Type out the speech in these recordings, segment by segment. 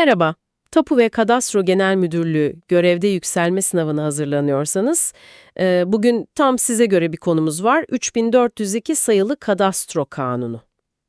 Merhaba. Tapu ve Kadastro Genel Müdürlüğü görevde yükselme sınavına hazırlanıyorsanız, e, bugün tam size göre bir konumuz var. 3402 sayılı Kadastro Kanunu.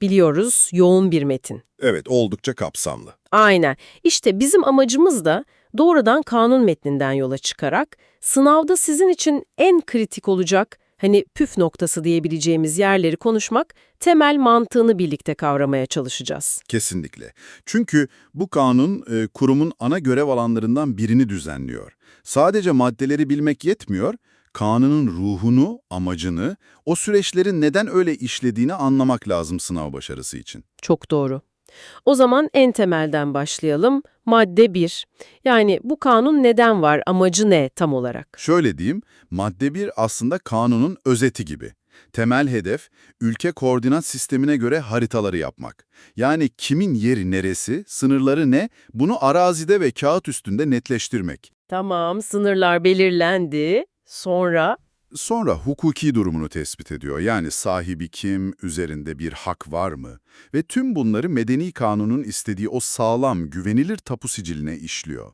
Biliyoruz, yoğun bir metin. Evet, oldukça kapsamlı. Aynen. İşte bizim amacımız da doğrudan kanun metninden yola çıkarak sınavda sizin için en kritik olacak, hani püf noktası diyebileceğimiz yerleri konuşmak, temel mantığını birlikte kavramaya çalışacağız. Kesinlikle. Çünkü bu kanun e, kurumun ana görev alanlarından birini düzenliyor. Sadece maddeleri bilmek yetmiyor, kanunun ruhunu, amacını, o süreçlerin neden öyle işlediğini anlamak lazım sınav başarısı için. Çok doğru. O zaman en temelden başlayalım. Madde 1. Yani bu kanun neden var, amacı ne tam olarak? Şöyle diyeyim, madde 1 aslında kanunun özeti gibi. Temel hedef, ülke koordinat sistemine göre haritaları yapmak. Yani kimin yeri neresi, sınırları ne, bunu arazide ve kağıt üstünde netleştirmek. Tamam, sınırlar belirlendi. Sonra Sonra hukuki durumunu tespit ediyor. Yani sahibi kim, üzerinde bir hak var mı? Ve tüm bunları medeni kanunun istediği o sağlam, güvenilir tapu siciline işliyor.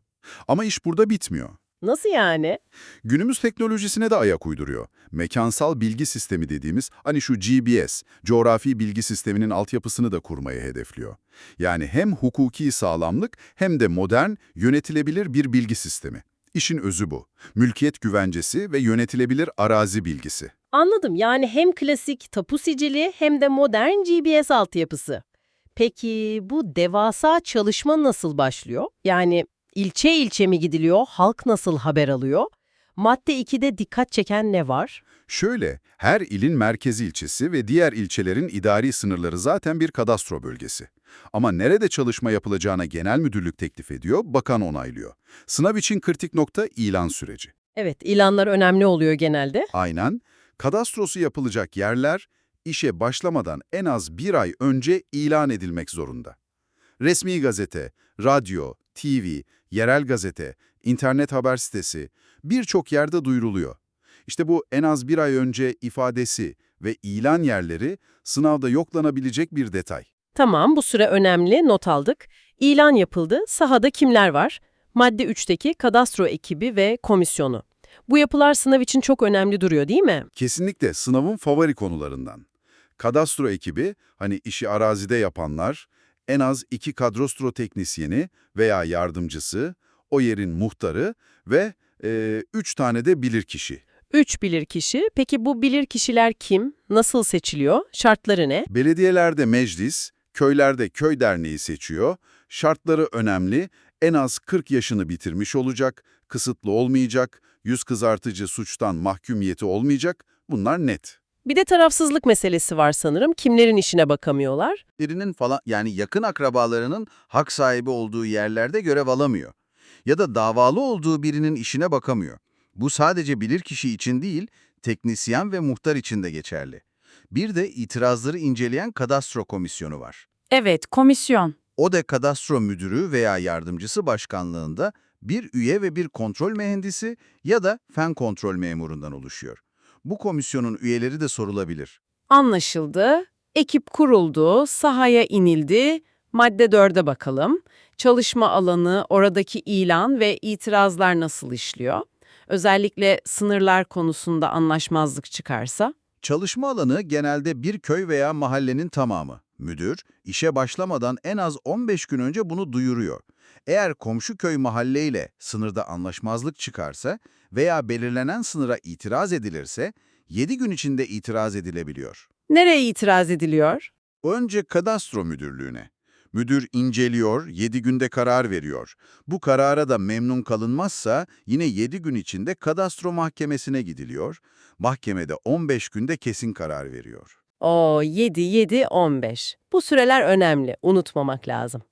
Ama iş burada bitmiyor. nasıl yani? Günümüz teknolojisine de ayak uyduruyor. Mekansal bilgi sistemi dediğimiz, hani şu GBS, coğrafi bilgi sisteminin altyapısını da kurmayı hedefliyor. Yani hem hukuki sağlamlık hem de modern, yönetilebilir bir bilgi sistemi. İşin özü bu. Mülkiyet güvencesi ve yönetilebilir arazi bilgisi. Anladım. Yani hem klasik tapu sicili hem de modern GBS altyapısı. Peki bu devasa çalışma nasıl başlıyor? Yani ilçe ilçe mi gidiliyor, halk nasıl haber alıyor? Madde 2'de dikkat çeken ne var? Şöyle, her ilin merkezi ilçesi ve diğer ilçelerin idari sınırları zaten bir kadastro bölgesi. Ama nerede çalışma yapılacağına genel müdürlük teklif ediyor, bakan onaylıyor. Sınav için kritik nokta ilan süreci. Evet, ilanlar önemli oluyor genelde. Aynen, kadastrosu yapılacak yerler işe başlamadan en az bir ay önce ilan edilmek zorunda. Resmi gazete, radyo, TV, yerel gazete, internet haber sitesi birçok yerde duyuruluyor. İşte bu en az bir ay önce ifadesi ve ilan yerleri sınavda yoklanabilecek bir detay. Tamam, bu süre önemli, not aldık. İlan yapıldı, sahada kimler var? Madde 3'teki kadastro ekibi ve komisyonu. Bu yapılar sınav için çok önemli duruyor değil mi? Kesinlikle sınavın favori konularından. Kadastro ekibi, hani işi arazide yapanlar, en az iki kadastro teknisyeni veya yardımcısı, o yerin muhtarı ve e, üç tane de bilirkişi. 3 bilirkişi. Peki bu bilirkişiler kim? Nasıl seçiliyor? Şartları ne? Belediyelerde meclis, köylerde köy derneği seçiyor. Şartları önemli, en az 40 yaşını bitirmiş olacak, kısıtlı olmayacak, yüz kızartıcı suçtan mahkumiyeti olmayacak, bunlar net. Bir de tarafsızlık meselesi var sanırım. Kimlerin işine bakamıyorlar? birinin falan yani yakın akrabalarının hak sahibi olduğu yerlerde görev alamıyor. Ya da davalı olduğu birinin işine bakamıyor. Bu sadece bilirkişi için değil, teknisyen ve muhtar için de geçerli. Bir de itirazları inceleyen kadastro komisyonu var. Evet, komisyon. O da kadastro müdürü veya yardımcısı başkanlığında bir üye ve bir kontrol mühendisi ya da fen kontrol memurundan oluşuyor. Bu komisyonun üyeleri de sorulabilir. Anlaşıldı. Ekip kuruldu, sahaya inildi. Madde 4'e bakalım. Çalışma alanı, oradaki ilan ve itirazlar nasıl işliyor? Özellikle sınırlar konusunda anlaşmazlık çıkarsa? Çalışma alanı genelde bir köy veya mahallenin tamamı. Müdür, işe başlamadan en az 15 gün önce bunu duyuruyor. Eğer komşu köy mahalleyle sınırda anlaşmazlık çıkarsa veya belirlenen sınıra itiraz edilirse 7 gün içinde itiraz edilebiliyor. Nereye itiraz ediliyor? Önce kadastro müdürlüğüne. Müdür inceliyor, 7 günde karar veriyor. Bu karara da memnun kalınmazsa yine 7 gün içinde kadastro mahkemesine gidiliyor. Mahkemede 15 günde kesin karar veriyor. O 7, 7, 15. Bu süreler önemli, unutmamak lazım.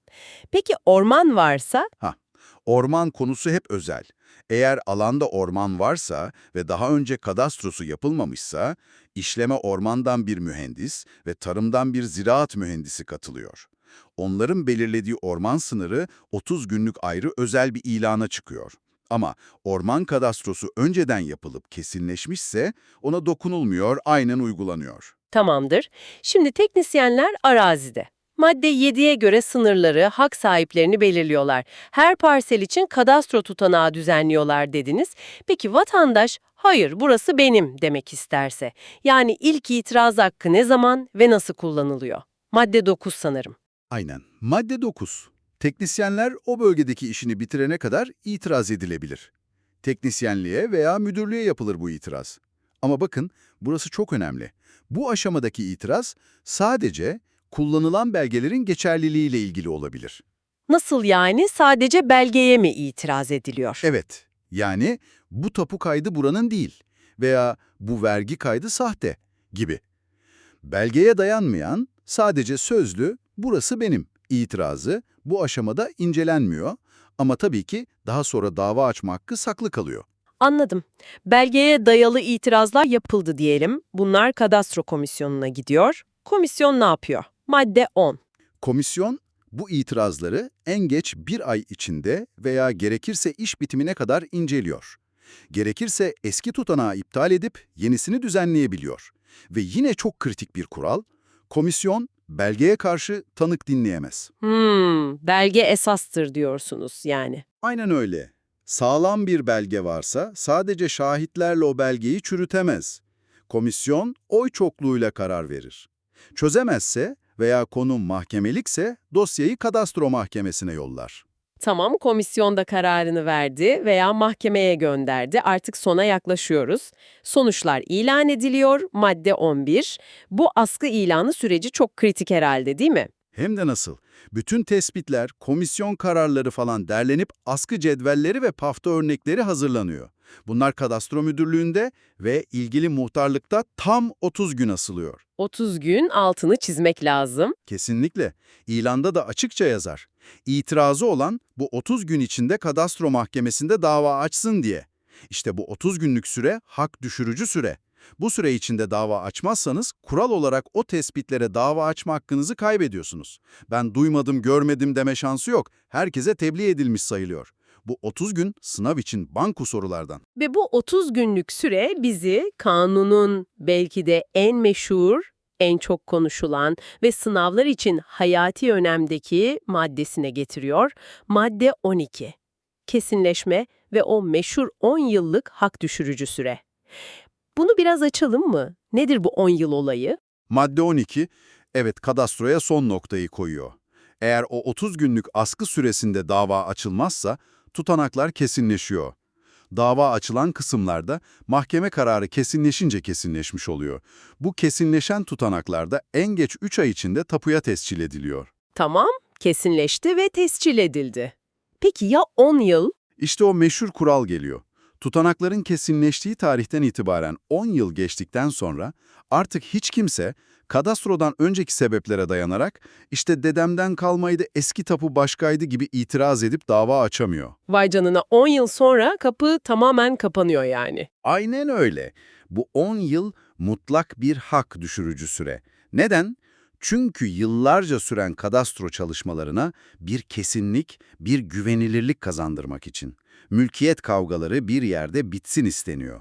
Peki orman varsa? Orman konusu hep özel. Eğer alanda orman varsa ve daha önce kadastrosu yapılmamışsa, işleme ormandan bir mühendis ve tarımdan bir ziraat mühendisi katılıyor. Onların belirlediği orman sınırı 30 günlük ayrı özel bir ilana çıkıyor. Ama orman kadastrosu önceden yapılıp kesinleşmişse ona dokunulmuyor, aynen uygulanıyor. Tamamdır. Şimdi teknisyenler arazide. Madde 7'ye göre sınırları, hak sahiplerini belirliyorlar. Her parsel için kadastro tutanağı düzenliyorlar dediniz. Peki vatandaş, hayır burası benim demek isterse. Yani ilk itiraz hakkı ne zaman ve nasıl kullanılıyor? Madde 9 sanırım. Aynen. Madde 9. Teknisyenler o bölgedeki işini bitirene kadar itiraz edilebilir. Teknisyenliğe veya müdürlüğe yapılır bu itiraz. Ama bakın, burası çok önemli. Bu aşamadaki itiraz sadece kullanılan belgelerin geçerliliğiyle ilgili olabilir. Nasıl yani? Sadece belgeye mi itiraz ediliyor? Evet, yani bu tapu kaydı buranın değil veya bu vergi kaydı sahte gibi. Belgeye dayanmayan, sadece sözlü, burası benim itirazı bu aşamada incelenmiyor ama tabii ki daha sonra dava açma hakkı saklı kalıyor. Anladım. Belgeye dayalı itirazlar yapıldı diyelim. Bunlar kadastro komisyonuna gidiyor. Komisyon ne yapıyor? Madde 10. Komisyon bu itirazları en geç bir ay içinde veya gerekirse iş bitimine kadar inceliyor. Gerekirse eski tutanağı iptal edip yenisini düzenleyebiliyor. Ve yine çok kritik bir kural, komisyon belgeye karşı tanık dinleyemez. Hmm, belge esastır diyorsunuz yani. Aynen öyle. Sağlam bir belge varsa sadece şahitlerle o belgeyi çürütemez. Komisyon oy çokluğuyla karar verir. Çözemezse veya konu mahkemelikse dosyayı kadastro mahkemesine yollar. Tamam, komisyonda kararını verdi veya mahkemeye gönderdi. Artık sona yaklaşıyoruz. Sonuçlar ilan ediliyor. Madde 11. Bu askı ilanı süreci çok kritik herhalde değil mi? Hem de nasıl? Bütün tespitler, komisyon kararları falan derlenip askı cedvelleri ve pafta örnekleri hazırlanıyor. Bunlar kadastro müdürlüğünde ve ilgili muhtarlıkta tam 30 gün asılıyor. 30 gün altını çizmek lazım. Kesinlikle. İlanda da açıkça yazar. İtirazı olan bu 30 gün içinde kadastro mahkemesinde dava açsın diye. İşte bu 30 günlük süre hak düşürücü süre. Bu süre içinde dava açmazsanız kural olarak o tespitlere dava açma hakkınızı kaybediyorsunuz. Ben duymadım, görmedim deme şansı yok. Herkese tebliğ edilmiş sayılıyor. Bu 30 gün sınav için banko sorulardan. Ve bu 30 günlük süre bizi kanunun belki de en meşhur, en çok konuşulan ve sınavlar için hayati önemdeki maddesine getiriyor. Madde 12. Kesinleşme ve o meşhur 10 yıllık hak düşürücü süre. Bunu biraz açalım mı? Nedir bu 10 yıl olayı? Madde 12, evet kadastroya son noktayı koyuyor. Eğer o 30 günlük askı süresinde dava açılmazsa tutanaklar kesinleşiyor. Dava açılan kısımlarda mahkeme kararı kesinleşince kesinleşmiş oluyor. Bu kesinleşen tutanaklarda en geç 3 ay içinde tapuya tescil ediliyor. Tamam, kesinleşti ve tescil edildi. Peki ya 10 yıl? İşte o meşhur kural geliyor. Tutanakların kesinleştiği tarihten itibaren 10 yıl geçtikten sonra artık hiç kimse kadastrodan önceki sebeplere dayanarak işte dedemden kalmaydı eski tapu başkaydı gibi itiraz edip dava açamıyor. Vay canına 10 yıl sonra kapı tamamen kapanıyor yani. Aynen öyle. Bu 10 yıl mutlak bir hak düşürücü süre. Neden? Çünkü yıllarca süren kadastro çalışmalarına bir kesinlik, bir güvenilirlik kazandırmak için. Mülkiyet kavgaları bir yerde bitsin isteniyor.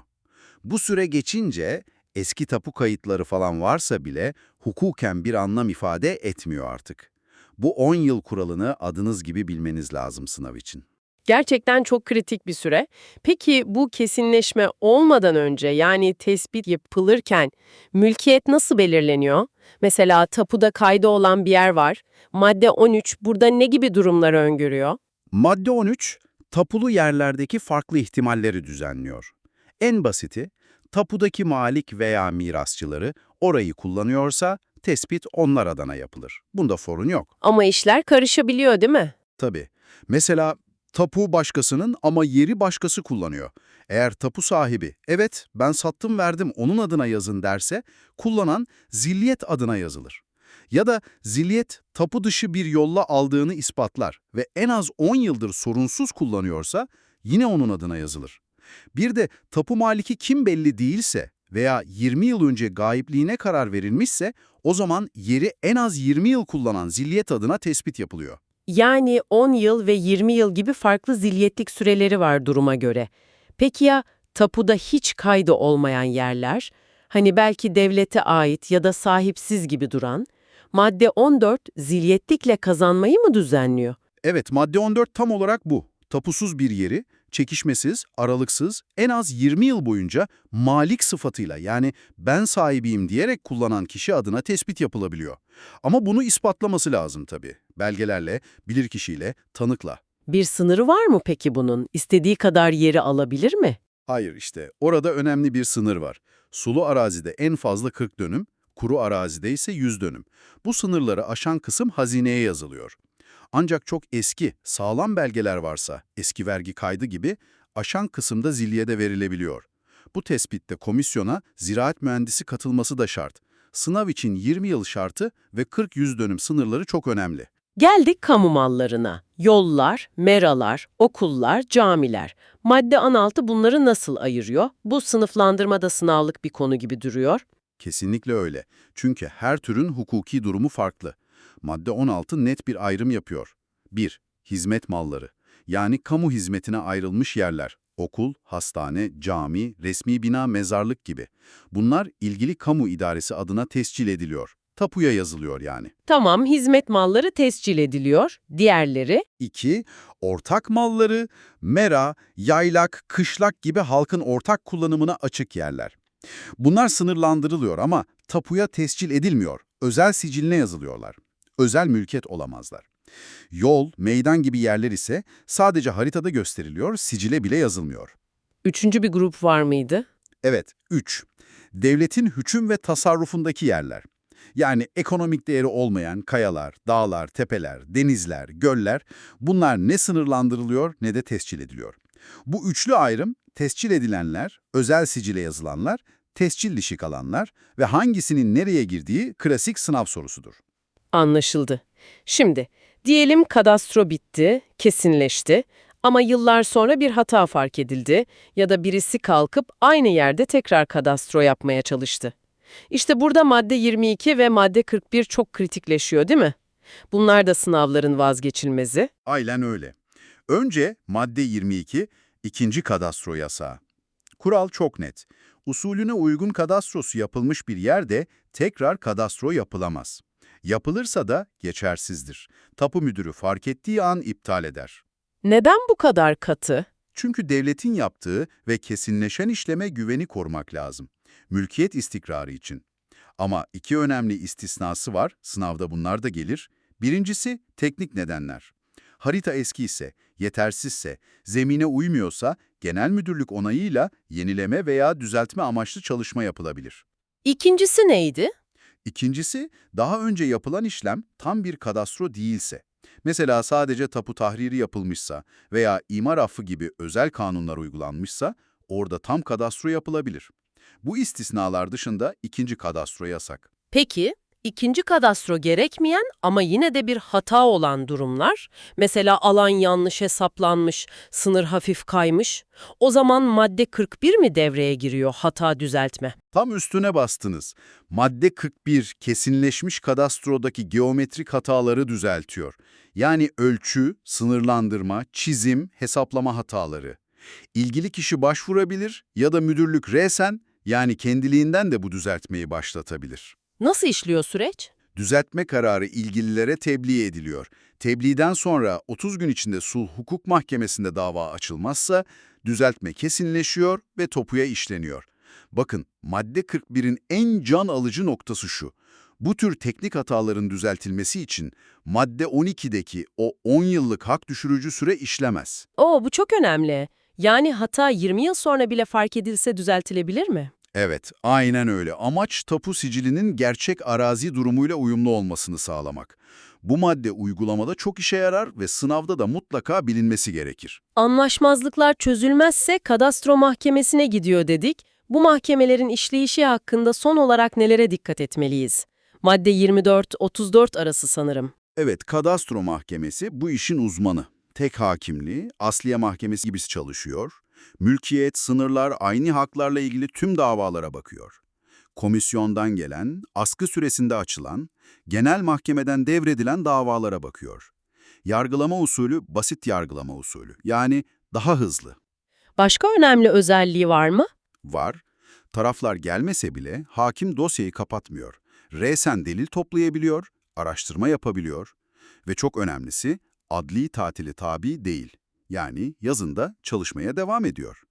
Bu süre geçince eski tapu kayıtları falan varsa bile hukuken bir anlam ifade etmiyor artık. Bu 10 yıl kuralını adınız gibi bilmeniz lazım sınav için. Gerçekten çok kritik bir süre. Peki bu kesinleşme olmadan önce yani tespit yapılırken mülkiyet nasıl belirleniyor? Mesela tapuda kaydı olan bir yer var. Madde 13 burada ne gibi durumları öngörüyor? Madde 13, tapulu yerlerdeki farklı ihtimalleri düzenliyor. En basiti, tapudaki malik veya mirasçıları orayı kullanıyorsa tespit onlar adına yapılır. Bunda sorun yok. Ama işler karışabiliyor değil mi? Tabii. Mesela tapu başkasının ama yeri başkası kullanıyor. Eğer tapu sahibi, evet ben sattım verdim onun adına yazın derse, kullanan zilliyet adına yazılır. Ya da zilliyet tapu dışı bir yolla aldığını ispatlar ve en az 10 yıldır sorunsuz kullanıyorsa yine onun adına yazılır. Bir de tapu maliki kim belli değilse veya 20 yıl önce gayipliğine karar verilmişse o zaman yeri en az 20 yıl kullanan zilliyet adına tespit yapılıyor. Yani 10 yıl ve 20 yıl gibi farklı zilyetlik süreleri var duruma göre. Peki ya tapuda hiç kaydı olmayan yerler? Hani belki devlete ait ya da sahipsiz gibi duran? Madde 14 zilyetlikle kazanmayı mı düzenliyor? Evet, madde 14 tam olarak bu. Tapusuz bir yeri, çekişmesiz, aralıksız, en az 20 yıl boyunca malik sıfatıyla yani ben sahibiyim diyerek kullanan kişi adına tespit yapılabiliyor. Ama bunu ispatlaması lazım tabii. Belgelerle, bilirkişiyle, tanıkla. Bir sınırı var mı peki bunun? İstediği kadar yeri alabilir mi? Hayır işte, orada önemli bir sınır var. Sulu arazide en fazla 40 dönüm, kuru arazide ise 100 dönüm. Bu sınırları aşan kısım hazineye yazılıyor. Ancak çok eski, sağlam belgeler varsa, eski vergi kaydı gibi, aşan kısımda zilyede verilebiliyor. Bu tespitte komisyona ziraat mühendisi katılması da şart. Sınav için 20 yıl şartı ve 40-100 dönüm sınırları çok önemli. Geldik kamu mallarına. Yollar, meralar, okullar, camiler. Madde 16 bunları nasıl ayırıyor? Bu sınıflandırmada sınavlık bir konu gibi duruyor. Kesinlikle öyle. Çünkü her türün hukuki durumu farklı. Madde 16 net bir ayrım yapıyor. 1. Hizmet malları. Yani kamu hizmetine ayrılmış yerler. Okul, hastane, cami, resmi bina, mezarlık gibi. Bunlar ilgili kamu idaresi adına tescil ediliyor. Tapuya yazılıyor yani. Tamam, hizmet malları tescil ediliyor. Diğerleri? 2. Ortak malları, mera, yaylak, kışlak gibi halkın ortak kullanımına açık yerler. Bunlar sınırlandırılıyor ama tapuya tescil edilmiyor. Özel siciline yazılıyorlar. Özel mülkiyet olamazlar. Yol, meydan gibi yerler ise sadece haritada gösteriliyor, sicile bile yazılmıyor. Üçüncü bir grup var mıydı? Evet, 3. Devletin hüküm ve tasarrufundaki yerler. Yani ekonomik değeri olmayan kayalar, dağlar, tepeler, denizler, göller bunlar ne sınırlandırılıyor ne de tescil ediliyor. Bu üçlü ayrım tescil edilenler, özel sicile yazılanlar, tescil dışı kalanlar ve hangisinin nereye girdiği klasik sınav sorusudur. Anlaşıldı. Şimdi, diyelim kadastro bitti, kesinleşti ama yıllar sonra bir hata fark edildi ya da birisi kalkıp aynı yerde tekrar kadastro yapmaya çalıştı. İşte burada madde 22 ve madde 41 çok kritikleşiyor değil mi? Bunlar da sınavların vazgeçilmezi. Aynen öyle. Önce madde 22, ikinci kadastro yasağı. Kural çok net. Usulüne uygun kadastrosu yapılmış bir yerde tekrar kadastro yapılamaz. Yapılırsa da geçersizdir. Tapu müdürü fark ettiği an iptal eder. Neden bu kadar katı? Çünkü devletin yaptığı ve kesinleşen işleme güveni korumak lazım. Mülkiyet istikrarı için. Ama iki önemli istisnası var, sınavda bunlar da gelir. Birincisi teknik nedenler. Harita eski ise, yetersizse, zemine uymuyorsa genel müdürlük onayıyla yenileme veya düzeltme amaçlı çalışma yapılabilir. İkincisi neydi? İkincisi, daha önce yapılan işlem tam bir kadastro değilse. Mesela sadece tapu tahriri yapılmışsa veya imar affı gibi özel kanunlar uygulanmışsa orada tam kadastro yapılabilir. Bu istisnalar dışında ikinci kadastro yasak. Peki, ikinci kadastro gerekmeyen ama yine de bir hata olan durumlar, mesela alan yanlış hesaplanmış, sınır hafif kaymış, o zaman madde 41 mi devreye giriyor hata düzeltme? Tam üstüne bastınız. Madde 41 kesinleşmiş kadastrodaki geometrik hataları düzeltiyor. Yani ölçü, sınırlandırma, çizim, hesaplama hataları. İlgili kişi başvurabilir ya da müdürlük resen yani kendiliğinden de bu düzeltmeyi başlatabilir. Nasıl işliyor süreç? Düzeltme kararı ilgililere tebliğ ediliyor. Tebliğden sonra 30 gün içinde sulh hukuk mahkemesinde dava açılmazsa düzeltme kesinleşiyor ve topuya işleniyor. Bakın madde 41'in en can alıcı noktası şu. Bu tür teknik hataların düzeltilmesi için madde 12'deki o 10 yıllık hak düşürücü süre işlemez. Oo bu çok önemli. Yani hata 20 yıl sonra bile fark edilse düzeltilebilir mi? Evet, aynen öyle. Amaç tapu sicilinin gerçek arazi durumuyla uyumlu olmasını sağlamak. Bu madde uygulamada çok işe yarar ve sınavda da mutlaka bilinmesi gerekir. Anlaşmazlıklar çözülmezse kadastro mahkemesine gidiyor dedik. Bu mahkemelerin işleyişi hakkında son olarak nelere dikkat etmeliyiz? Madde 24-34 arası sanırım. Evet, kadastro mahkemesi bu işin uzmanı. Tek hakimliği, asliye mahkemesi gibisi çalışıyor. Mülkiyet, sınırlar, aynı haklarla ilgili tüm davalara bakıyor. Komisyondan gelen, askı süresinde açılan, genel mahkemeden devredilen davalara bakıyor. Yargılama usulü basit yargılama usulü, yani daha hızlı. Başka önemli özelliği var mı? Var. Taraflar gelmese bile hakim dosyayı kapatmıyor. Resen delil toplayabiliyor, araştırma yapabiliyor ve çok önemlisi adli tatili tabi değil. Yani yazında çalışmaya devam ediyor.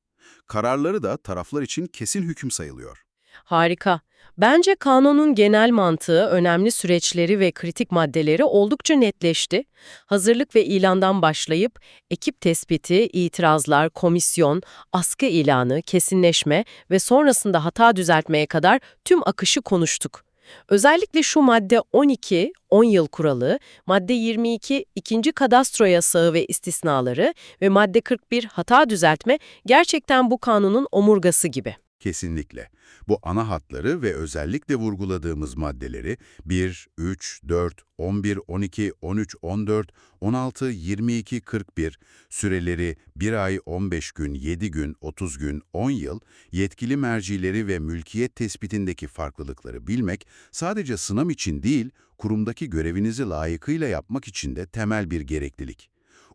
Kararları da taraflar için kesin hüküm sayılıyor. Harika. Bence kanunun genel mantığı, önemli süreçleri ve kritik maddeleri oldukça netleşti. Hazırlık ve ilandan başlayıp ekip tespiti, itirazlar, komisyon, askı ilanı, kesinleşme ve sonrasında hata düzeltmeye kadar tüm akışı konuştuk. Özellikle şu madde 12, 10 yıl kuralı, madde 22, ikinci kadastro yasağı ve istisnaları ve madde 41, hata düzeltme gerçekten bu kanunun omurgası gibi. Kesinlikle. Bu ana hatları ve özellikle vurguladığımız maddeleri 1, 3, 4, 11, 12, 13, 14, 16, 22, 41, süreleri 1 ay, 15 gün, 7 gün, 30 gün, 10 yıl, yetkili mercileri ve mülkiyet tespitindeki farklılıkları bilmek sadece sınam için değil, kurumdaki görevinizi layıkıyla yapmak için de temel bir gereklilik.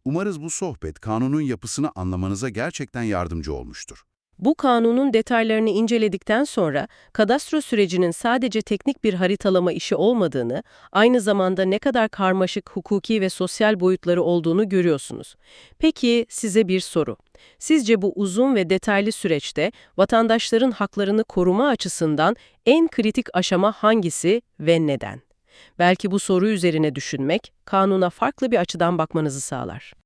Umarız bu sohbet kanunun yapısını anlamanıza gerçekten yardımcı olmuştur. Bu kanunun detaylarını inceledikten sonra kadastro sürecinin sadece teknik bir haritalama işi olmadığını, aynı zamanda ne kadar karmaşık hukuki ve sosyal boyutları olduğunu görüyorsunuz. Peki size bir soru. Sizce bu uzun ve detaylı süreçte vatandaşların haklarını koruma açısından en kritik aşama hangisi ve neden? Belki bu soru üzerine düşünmek kanuna farklı bir açıdan bakmanızı sağlar.